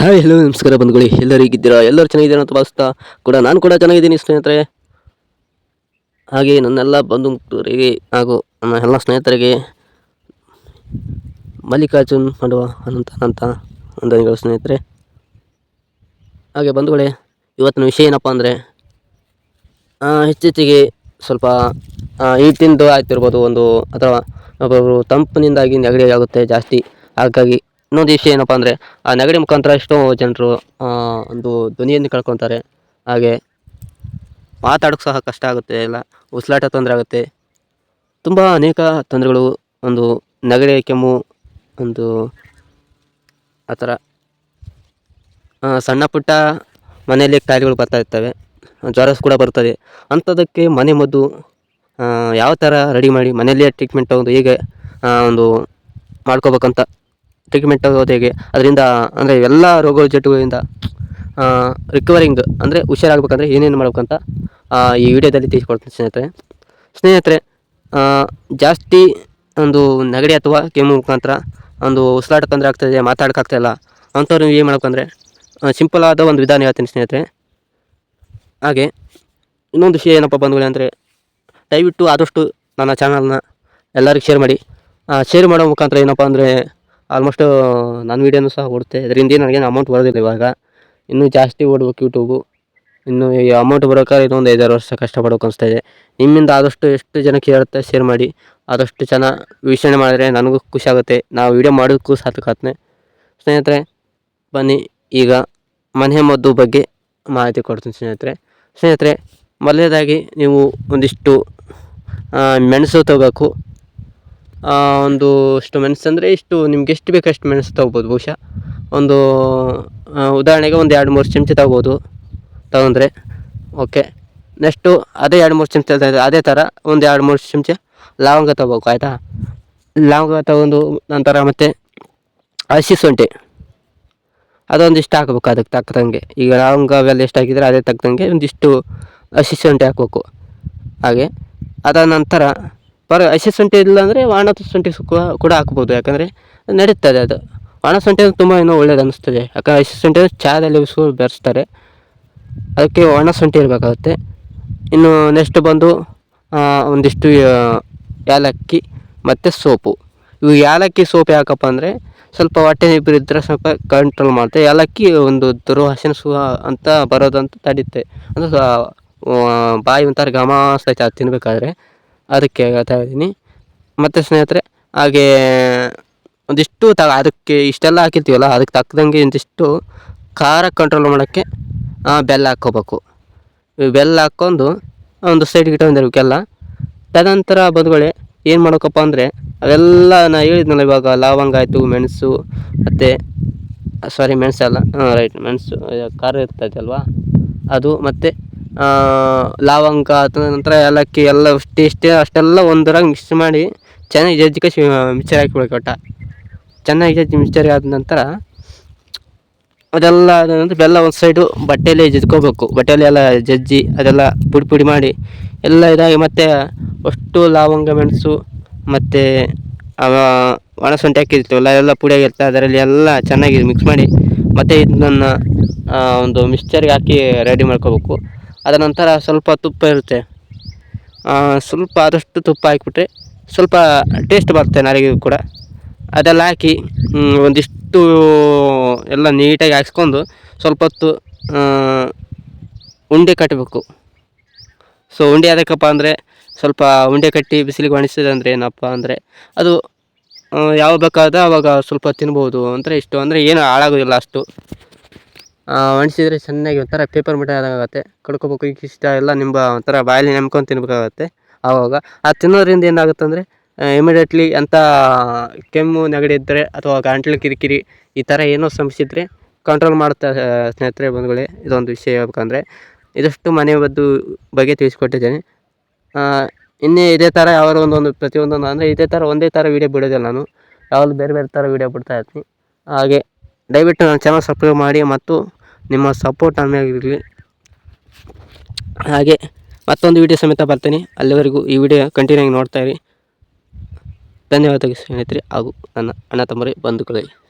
Hi hello ನಮಸ್ಕಾರ ಬಂಧುಗಳು. ಎಲ್ಲರೂ ಹೀಗಿದ್ದೀರಾ? ಎಲ್ಲರೂ ಚೆನ್ನಾಗಿದ್ದೀರಾ ಅಂತ ಭಾವಿಸ್ತಾ ಕೂಡ ನಾನು ಕೂಡ ಚೆನ್ನಾಗಿದ್ದೀನಿ ಸ್ನೇಹಿತರೆ. ಹಾಗೆ ನನ್ನೆಲ್ಲ ಬಂಧು ಮಿತ್ರರಿಗೆ ಹಾಗೂ ನನ್ನ ಎಲ್ಲ ಸ್ನೇಹಿತರಿಗೆ ಮಲ್ಲಿಕಾರ್ಜುನ್ ಮಾಡುವ ಅನಂತ ಅನಂತ ವಂದನೆಗಳು ಸ್ನೇಹಿತರೆ. ಹಾಗೆ ಬಂಧುಗಳೇ, ಇವತ್ತಿನ ವಿಷಯ ಏನಪ್ಪ ಅಂದರೆ ಹೆಚ್ಚೆಚ್ಚಿಗೆ ಸ್ವಲ್ಪ ಈಟಿಂದು ಆಗ್ತಿರ್ಬೋದು ಒಂದು ಅಥವಾ ಒಬ್ಬೊಬ್ಬರು ತಂಪಿನಿಂದಾಗಿ ನೆಗಡಿ ಆಗುತ್ತೆ ಜಾಸ್ತಿ. ಹಾಗಾಗಿ ಇನ್ನೊಂದು ವಿಷಯ ಏನಪ್ಪ ಅಂದರೆ, ಆ ನೆಗಡಿ ಮುಖಾಂತರ ಎಷ್ಟೋ ಜನರು ಒಂದು ಧ್ವನಿಯನ್ನು ಕಳ್ಕೊತಾರೆ. ಹಾಗೆ ಮಾತಾಡೋಕ್ಕೆ ಸಹ ಕಷ್ಟ ಆಗುತ್ತೆ ಎಲ್ಲ ಉಸಿರಾಟ ತೊಂದರೆ ಆಗುತ್ತೆ. ತುಂಬ ಅನೇಕ ತೊಂದರೆಗಳು, ಒಂದು ನೆಗಡಿ, ಕೆಮ್ಮು, ಒಂದು ಆ ಥರ ಸಣ್ಣ ಪುಟ್ಟ ಮನೆಯಲ್ಲಿ ಕಾಯಿಲೆಗಳು ಬರ್ತಾ ಇರ್ತವೆ. ಜ್ವರ ಕೂಡ ಬರ್ತದೆ. ಅಂಥದಕ್ಕೆ ಮನೆ ಮದ್ದು ಯಾವ ಥರ ರೆಡಿ ಮಾಡಿ ಮನೆಯಲ್ಲೇ ಟ್ರೀಟ್ಮೆಂಟ್ ತಗೊಂಡು ಹೀಗೆ ಒಂದು ಮಾಡ್ಕೋಬೇಕಂತ ಟ್ರೀಟ್ಮೆಂಟ್ ಆಗೋದು ಹೇಗೆ? ಅದರಿಂದ ಅಂದರೆ ಎಲ್ಲ ರೋಗ ಜಟ್ಟುಗಳಿಂದ ರಿಕವರಿಂಗ್ ಅಂದರೆ ಹುಷಾರಾಗಬೇಕಂದ್ರೆ ಏನೇನು ಮಾಡಬೇಕಂತ ಈ ವಿಡಿಯೋದಲ್ಲಿ ತಿಳಿಸ್ಕೊಡ್ತೀನಿ ಸ್ನೇಹಿತರೆ. ಸ್ನೇಹಿತರೆ ಜಾಸ್ತಿ ಒಂದು ನೆಗಡಿ ಅಥವಾ ಕೆಮ್ಮು ಮುಖಾಂತರ ಒಂದು ಉಸಿರಾಟ ತೊಂದರೆ ಆಗ್ತಾಯಿದೆ ಮಾತಾಡೋಕ್ಕಾಗ್ತಾಯಿಲ್ಲ ಅಂಥವ್ರು ನೀವು ಏನು ಮಾಡ್ಬೇಕಂದ್ರೆ ಸಿಂಪಲ್ ಆದ ಒಂದು ವಿಧಾನ ಹೇಳ್ತೀನಿ ಸ್ನೇಹಿತರೆ. ಹಾಗೆ, ಇನ್ನೊಂದು ವಿಷಯ ಏನಪ್ಪ ಬಂಧುಗಳೇ ಅಂದರೆ, ದಯವಿಟ್ಟು ಆದಷ್ಟು ನನ್ನ ಚಾನಲ್ನ ಎಲ್ಲರಿಗೂ ಶೇರ್ ಮಾಡಿ. ಶೇರ್ ಮಾಡೋ ಮುಖಾಂತರ ಏನಪ್ಪ ಅಂದರೆ ಆಲ್ಮೋಸ್ಟು ನನ್ನ ವೀಡಿಯೋನು ಸಹ ಓಡುತ್ತೆ. ಅದರಿಂದ ನನಗೇನು ಅಮೌಂಟ್ ಬರೋದಿಲ್ಲ ಇವಾಗ. ಇನ್ನೂ ಜಾಸ್ತಿ ಓಡ್ಬೇಕು ಯೂಟ್ಯೂಬು ಇನ್ನು ಈ ಅಮೌಂಟ್ ಬರೋಕ್ಕಾದ್ರೆ ಇನ್ನೊಂದು ಐದಾರು ವರ್ಷ ಕಷ್ಟಪಡ್ಬೇಕು ಅನಿಸ್ತಾ ಇದೆ. ನಿಮ್ಮಿಂದ ಆದಷ್ಟು ಎಷ್ಟು ಜನ ಕೇಳುತ್ತೆ ಶೇರ್ ಮಾಡಿ. ಆದಷ್ಟು ಜನ ವೀಕ್ಷಣೆ ಮಾಡಿದ್ರೆ ನನಗೂ ಖುಷಿ ಆಗುತ್ತೆ. ನಾವು ವೀಡಿಯೋ ಮಾಡೋದಕ್ಕೂ ಸಾರ್ಥಕತೆ ಸ್ನೇಹಿತರೆ, ಬನ್ನಿ ಈಗ ಮನೆ ಮದ್ದು ಬಗ್ಗೆ ಮಾಹಿತಿ ಕೊಡ್ತೀನಿ ಸ್ನೇಹಿತರೆ. ಸ್ನೇಹಿತರೆ, ಮೊದಲನೇದಾಗಿ ನೀವು ಒಂದಿಷ್ಟು ಮೆಣಸು ತಗೋಬೇಕು. ಒಂದು ಇಷ್ಟು ಮೆಣಸು ಅಂದರೆ ಇಷ್ಟು ನಿಮ್ಗೆ ಎಷ್ಟು ಬೇಕು ಅಷ್ಟು ಮೆಣಸು ತಗೋಬೋದು ಬಹುಶಃ? ಒಂದು ಉದಾಹರಣೆಗೆ ಒಂದು ಎರಡು ಮೂರು ಚಮಚ ತಗೋಬೋದು ತಗೊಂಡ್ರೆ. ಓಕೆ ನೆಕ್ಸ್ಟು ಅದೇ ಎರಡು ಮೂರು ಚಮಚ ಅದೇ ಥರ ಒಂದು ಎರಡು ಮೂರು ಚಮಚ ಲವಂಗ ತಗೋಬೇಕು, ಆಯಿತಾ? ಲವಂಗ ತಗೊಂಡು ನಂತರ ಮತ್ತು ಹಸಿ ಶುಂಠಿ. ಅದೊಂದಿಷ್ಟು ಹಾಕ್ಬೇಕು ಅದಕ್ಕೆ ತಕ್ಕಂಗೆ. ಈಗ ಲವಂಗ ಅವೆಲ್ಲ ಎಷ್ಟು ಹಾಕಿದರೆ ಅದೇ ತಕ್ಕಂಗೆ ಒಂದಿಷ್ಟು ಹಸಿ ಶುಂಠಿ ಹಾಕ್ಬೇಕು. ಹಾಗೆ. ಅದಾದ ನಂತರ ಪರ ಹಸಿ ಶುಂಠಿ ಇಲ್ಲ ಅಂದರೆ ಒಣ ಶುಂಠಿ ಕೂಡ ಹಾಕ್ಬೋದು. ಯಾಕಂದರೆ ನಡೀತದೆ ಅದು. ಒಣ ಶುಂಠಿ ತುಂಬ ಇನ್ನೂ ಒಳ್ಳೇದು ಅನ್ನಿಸ್ತದೆ ಯಾಕಂದರೆ ಹಸಿ ಶುಂಠಿ ಚಹಾದಲ್ಲಿ ಉಸು ಬೆರೆಸ್ತಾರೆ. ಅದಕ್ಕೆ ಒಣ ಶುಂಠಿ ಇರಬೇಕಾಗುತ್ತೆ. ಇನ್ನು ನೆಕ್ಸ್ಟ್ ಬಂದು ಒಂದಿಷ್ಟು ಏಲಕ್ಕಿ ಮತ್ತು ಸೋಪು. ಇವು ಏಲಕ್ಕಿ ಸೋಪು ಯಾಕಪ್ಪ ಅಂದರೆ ಸ್ವಲ್ಪ ಹೊಟ್ಟೆ ಇದ್ದರೆ ಸ್ವಲ್ಪ ಕಂಟ್ರೋಲ್ ಮಾಡುತ್ತೆ ಏಲಕ್ಕಿ ಒಂದು ದುರ್ವಾಸನೆ ಸು ಅಂತ ಬರೋದಂತ ತಡಿತೆ. ಅಂದರೆ ಬಾಯಿ ಒಂಥರ ಘಮಾಸ್ತೈತೆ ಅದು ತಿನ್ನಬೇಕಾದ್ರೆ ಅದಕ್ಕೆ ಹೇಳ್ತಾ ಇದ್ದೀನಿ. ಮತ್ತು ಸ್ನೇಹಿತರೆ, ಹಾಗೇ ಒಂದಿಷ್ಟು ತ, ಅದಕ್ಕೆ ಇಷ್ಟೆಲ್ಲ ಹಾಕಿರ್ತೀವಲ್ಲ, ಅದಕ್ಕೆ ತಕ್ಕದಂಗೆ ಒಂದಿಷ್ಟು ಖಾರ ಕಂಟ್ರೋಲ್ ಮಾಡೋಕ್ಕೆ ಬೆಲ್ಲ ಹಾಕ್ಕೋಬೇಕು. ಬೆಲ್ಲ ಹಾಕ್ಕೊಂಡು ಒಂದು ಸೈಡ್ಗೆ ಇಟ್ಕೊಂಡಿರ್ಬೇಕೆಲ್ಲ ತದನಂತರ ಬಂಧುಗಳೇ, ಏನು ಮಾಡೋಕಪ್ಪ ಅಂದರೆ, ಅವೆಲ್ಲ ನಾ ಹೇಳಿದ್ನಲ್ಲ ಇವಾಗ, ಲವಂಗ ಆಯಿತು, ಮೆಣಸು, ಮತ್ತು ಸಾರಿ ಮೆಣಸಲ್ಲ ಹಾಂ ರೈಟ್ ಮೆಣಸು, ಖಾರ ಇರ್ತೈತೆ ಅಲ್ವಾ ಅದು, ಮತ್ತು ಲವಂಗ ಅದ ನಂತರ ಏಲಕ್ಕಿ ಎಲ್ಲ ಇಷ್ಟೇ ಅಷ್ಟೆಲ್ಲ ಒಂದರಾಗ ಮಿಕ್ಸ್ ಮಾಡಿ ಚೆನ್ನಾಗಿ ಜಜ್ಜಿ ಕಸಿ ಮಿಕ್ಸರ್ ಹಾಕ್ಬಿಡ್ಬೇಕು ಒಟ್ಟ. ಚೆನ್ನಾಗಿ ಜಜ್ಜಿ ಮಿಕ್ಸರ್ ಆದ ನಂತರ ಅದೆಲ್ಲ ಆದ ನಂತರ ಬೆಲ್ಲ ಒಂದು ಸೈಡು ಬಟ್ಟೆಯಲ್ಲಿ ಜಜ್ಕೋಬೇಕು. ಬಟ್ಟೆಯಲ್ಲಿ ಎಲ್ಲ ಜಜ್ಜಿ ಅದೆಲ್ಲ ಪುಡಿ ಪುಡಿ ಮಾಡಿ ಎಲ್ಲ ಇದಾಗಿ ಮತ್ತು ಅಷ್ಟು ಲವಂಗ, ಮೆಣಸು ಮತ್ತು ಒಣ ಶುಂಠಿ ಹಾಕಿರ್ತೀವಲ್ಲ ಎಲ್ಲ ಪುಡಿಯಾಗಿರುತ್ತೆ ಅದರಲ್ಲಿ ಎಲ್ಲ ಚೆನ್ನಾಗಿ ಮಿಕ್ಸ್ ಮಾಡಿ ಮತ್ತು ಇದನ್ನು ಒಂದು ಮಿಕ್ಸ್ಚರ್ಗೆ ಹಾಕಿ ರೆಡಿ ಮಾಡ್ಕೋಬೇಕು. ಅದ ನಂತರ ಸ್ವಲ್ಪ ತುಪ್ಪ ಇರುತ್ತೆ. ಸ್ವಲ್ಪ ಆದಷ್ಟು ತುಪ್ಪ ಹಾಕಿಬಿಟ್ರೆ ಸ್ವಲ್ಪ ಟೇಸ್ಟ್ ಬರುತ್ತೆ ನಾರಿಗೆ ಕೂಡ. ಅದೆಲ್ಲ ಹಾಕಿ ಒಂದಿಷ್ಟು ಎಲ್ಲ ನೀಟಾಗಿ ಹಾಕ್ಸ್ಕೊಂಡು ಸ್ವಲ್ಪ ಹೊತ್ತು ಉಂಡೆ ಕಟ್ಟಬೇಕು ಸೊ ಉಂಡೆ ಅದಕ್ಕಪ್ಪ ಅಂದರೆ ಸ್ವಲ್ಪ ಉಂಡೆ ಕಟ್ಟಿ ಬಿಸಿಲಿಗೆ ಅಂದರೆ ಏನಪ್ಪ ಅಂದರೆ ಅದು ಯಾವಾಗ ಬೇಕಾದ ಅವಾಗ ಸ್ವಲ್ಪ ತಿನ್ಬೋದು. ಅಂದರೆ ಇಷ್ಟು ಅಂದರೆ ಏನು ಹಾಳಾಗೋದಿಲ್ಲ ಅಷ್ಟು. ಒಣಸಿದ್ರೆ ಚೆನ್ನಾಗಿ ಒಂಥರ ಪೇಪರ್ ಆಗುತ್ತೆ ಕಡ್ಕೋಬೇಕು ಈಗ ಇಷ್ಟ ಎಲ್ಲ ನಿಂಬ ಒಂಥರ ಬಾಯಲ್ಲಿ ನೆಮ್ಕೊಂಡು ತಿನ್ಬೇಕಾಗತ್ತೆ ಆವಾಗ. ಆ ತಿನ್ನೋದ್ರಿಂದ ಏನಾಗುತ್ತೆ ಅಂದರೆ ಇಮಿಡಿಯೇಟ್ಲಿ ಅಂಥ ಕೆಮ್ಮು, ನೆಗಡಿ ಇದ್ದರೆ ಅಥವಾ ಗಂಟ್ಲು ಕಿರಿಕಿರಿ ಈ ಥರ ಏನೋ ಸಮಸ್ಯೆ ಇದ್ದರೆ ಕಂಟ್ರೋಲ್ ಮಾಡುತ್ತೆ ಸ್ನೇಹಿತರೆ, ಬಂಧುಗಳೇ, ಇದೊಂದು ವಿಷಯ ಹೇಳ್ಬೇಕಂದ್ರೆ ಇದಷ್ಟು ಮನೆ ಬದ್ದು ಬಗ್ಗೆ ತಿಳಿಸ್ಕೊಟ್ಟಿದ್ದೇನೆ. ಇನ್ನೇ ಇದೇ ಥರ ಯಾವಾರು ಒಂದೊಂದು, ಪ್ರತಿಯೊಂದೊಂದು ಅಂದರೆ ಇದೇ ಥರ ಒಂದೇ ಥರ ವೀಡಿಯೋ ಬಿಡೋದಿಲ್ಲ ನಾನು. ಯಾವಾಗಲೂ ಬೇರೆ ಬೇರೆ ಥರ ವೀಡಿಯೋ ಬಿಡ್ತಾ ಇರ್ತೀನಿ. ಹಾಗೆ ದಯವಿಟ್ಟು ನನ್ನ ಚಾನಲ್ ಸಬ್ಸ್ಕ್ರೈಬ್ ಮಾಡಿ ಮತ್ತು ನಿಮ್ಮ ಸಪೋರ್ಟ್ ಆಗಿರಲಿ. ಹಾಗೆ ಮತ್ತೊಂದು ವಿಡಿಯೋ ಸಮೇತ ಬರ್ತೀನಿ. ಅಲ್ಲಿವರೆಗೂ ಈ ವಿಡಿಯೋ ಕಂಟಿನ್ಯೂ ಆಗಿ ನೋಡ್ತಾ ಇರಿ. ಧನ್ಯವಾದ ಸ್ನೇಹಿತರೆ ಹಾಗೂ ನನ್ನ ಅಣ್ಣ ತಮ್ಮರೇ, ಬಂಧುಗಳೇ.